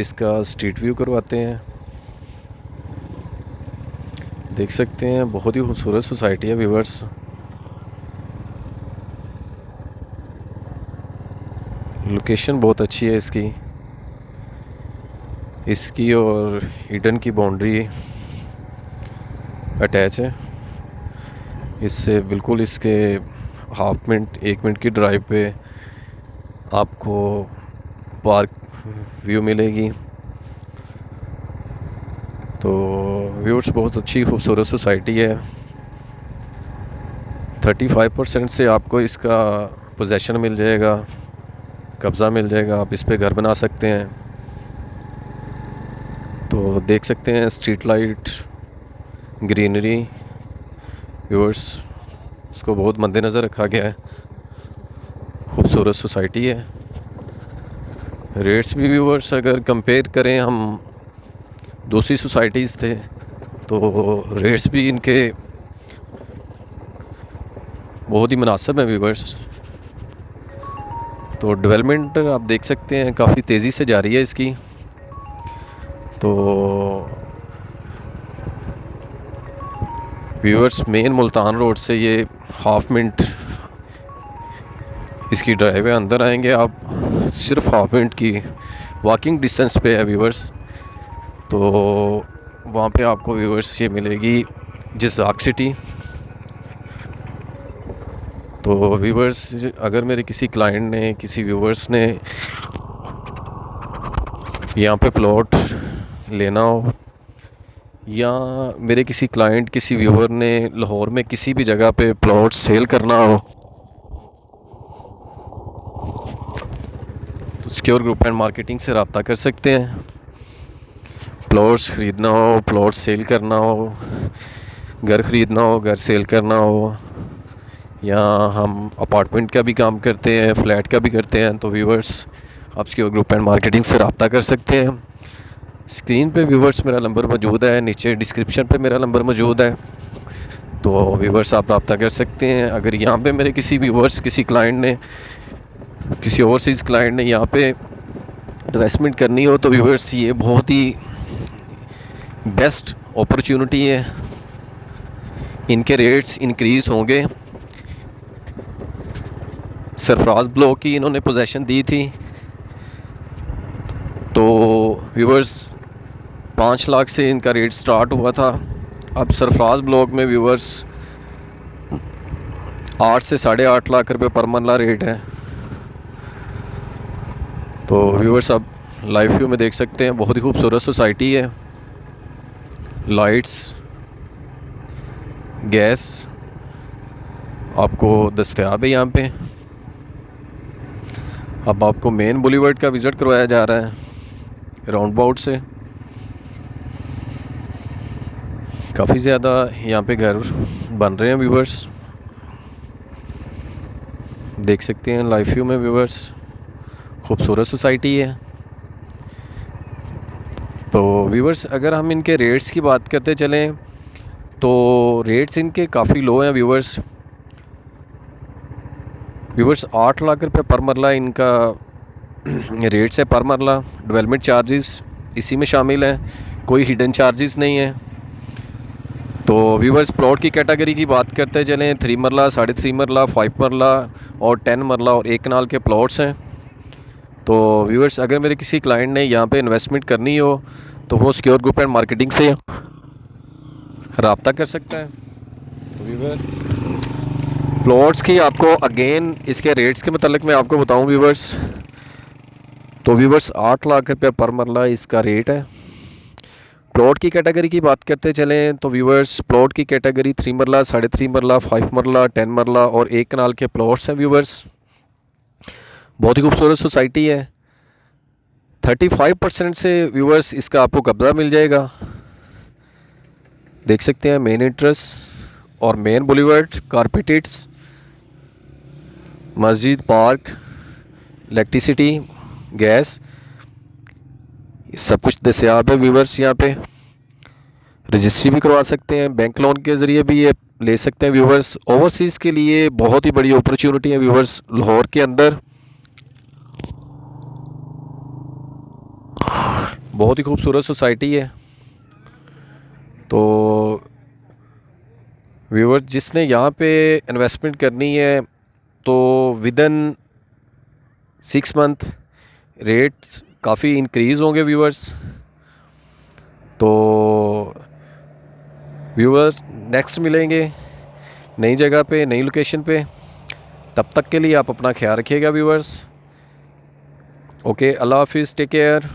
इसका street view करवाते हैं। देख सकते हैं, बहुत ही खूबसूरत सोसाइटी है व्यूवर्स लोकेशन बहुत अच्छी है इसकी। इसकी और ईडन की बाउंड्री अटैच है। इससे बिल्कुल इसके हाफ़ मिनट एक मिनट की ड्राइव पे आपको पार्क व्यू मिलेगी। तो व्यूर्स बहुत अच्छी खूबसूरत सोसाइटी है। थर्टी फाइव परसेंट से आपको इसका पोजेशन मिल जाएगा, कब्ज़ा मिल जाएगा, आप इस पर घर बना सकते हैं। तो देख सकते हैं स्ट्रीट लाइट ग्रीनरी व्यूअर्स इसको बहुत मद्देनज़र रखा गया है। खूबसूरत सोसाइटी है। रेट्स भी व्यूवर्स अगर कंपेयर करें, हम दूसरी सोसाइटीज़ थे तो रेट्स भी इनके बहुत ही मुनासिब हैं व्यूवर्स तो डेवलपमेंट आप देख सकते हैं, काफ़ी तेज़ी से जा रही है इसकी। तो व्यूअर्स मेन मुल्तान रोड से ये हाफ़ मिनट इसकी ड्राइव है, अंदर आएँगे आप। सिर्फ़ हाफ़ मिनट की वॉकिंग डिस्टेंस पे है व्यूअर्स तो वहाँ पे आपको व्यूअर्स ये मिलेगी जिसाक सिटी तो व्यूवर्स अगर मेरे किसी क्लाइंट ने, किसी व्यूवर्स ने यहाँ पे प्लॉट लेना हो, या मेरे किसी क्लाइंट किसी व्यूवर ने लाहौर में किसी भी जगह पे प्लॉट सेल करना हो सिक्योर ग्रुप एंड मार्केटिंग से रबता कर सकते हैं। प्लॉट्स ख़रीदना हो प्लॉट सेल करना हो, घर ख़रीदना हो, घर सेल करना हो, या हम अपार्टमेंट का भी काम करते हैं फ्लैट का भी करते हैं तो व्यूवर्स आप सिक्योर ग्रुप एंड मार्केटिंग से रबता कर सकते हैं। स्क्रीन पे व्यूवर्स मेरा नंबर मौजूद है, नीचे डिस्क्रिप्शन पे मेरा नंबर मौजूद है तो व्यूवर्स आप रबता कर सकते हैं। अगर यहाँ पे मेरे किसी व्यूवर्स किसी क्लाइंट ने किसी ओवरसीज़ क्लाइंट ने यहाँ पे इन्वेस्टमेंट करनी हो तो व्यूवर्स ये बहुत ही बेस्ट अपॉर्चुनिटी है। इनके रेट्स इंक्रीज़ होंगे। सरफराज ब्लॉक की इन्होंने पोजेशन दी थी। तो व्यूवर्स पाँच लाख से इनका रेट स्टार्ट हुआ था। अब सरफराज ब्लॉक में व्यूवर्स आठ से साढ़े आठ लाख रुपये पर मरला रेट है। तो व्यूवर्स आप लाइव व्यू में देख सकते हैं, बहुत ही खूबसूरत सोसाइटी है। लाइट्स गैस आपको दस्तियाब है यहाँ पे। अब आपको मेन बुलीवर्ड का विज़िट करवाया जा रहा है राउंड बाउट से। काफ़ी ज़्यादा यहाँ पे घर बन रहे हैं व्यूवर्स देख सकते हैं लाइफ व्यू में व्यूवर्स खूबसूरत सोसाइटी है। तो व्यूवर्स अगर हम इनके रेट्स की बात करते चलें तो रेट्स इनके काफ़ी लो हैं व्यूवर्स व्यूवर्स आठ लाख रुपए पर मरला इनका रेट्स है पर मरला। डेवलपमेंट चार्जेस इसी में शामिल हैं। कोई हिडन चार्जेस नहीं है। तो व्यूवर्स प्लॉट की कैटेगरी की बात करते चलें थ्री मरला, साढ़े थ्री मरला फाइव मरला और टेन मरला और एक नाल के प्लॉट्स हैं। तो व्यूवर्स अगर मेरे किसी क्लाइंट ने यहाँ पे इन्वेस्टमेंट करनी हो तो वो सिक्योर ग्रुप एंड मार्केटिंग से रबता कर सकता है। तो व्यूवर प्लॉट्स की आपको अगेन इसके रेट्स के मतलब मैं आपको बताऊँ व्यूवर्स तो व्यूवर्स आठ लाख रुपये पर मरला इसका रेट है। प्लॉट की कैटेगरी की बात करते चलें तो व्यूवर्स प्लॉट की कैटेगरी थ्री मरला, साढ़े थ्री मरला फाइव मरला टेन मरला और एक कनाल के प्लॉट्स हैं व्यूवर्स बहुत ही खूबसूरत सोसाइटी है। थर्टी फाइव परसेंट से व्यूवर्स इसका आपको कब्ज़ा मिल जाएगा। देख सकते हैं मेन इंट्रेस्ट और मेन बुलीवर्ड कारपेटेड्स मस्जिद पार्क इलेक्ट्रिसिटी गैस सब कुछ दस्याब है व्यूवर्स यहाँ पे। रजिस्ट्री भी करवा सकते हैं बैंक लोन के ज़रिए भी ये ले सकते हैं व्यूवर्स ओवरसीज़ के लिए बहुत ही बड़ी अपॉर्चुनिटी है व्यूवर्स लाहौर के अंदर। बहुत ही खूबसूरत सोसाइटी है। तो व्यूवर जिसने यहाँ पे इन्वेस्टमेंट करनी है तो विदन सिक्स मंथ रेट्स काफ़ी इंक्रीज़ होंगे व्यूवर्स तो व्यूवर्स नेक्स्ट मिलेंगे नई जगह पे, नई लोकेशन पे। तब तक के लिए आप अपना ख्याल रखिएगा व्यूवर्स ओके अल्लाह हाफिज़ टेक केयर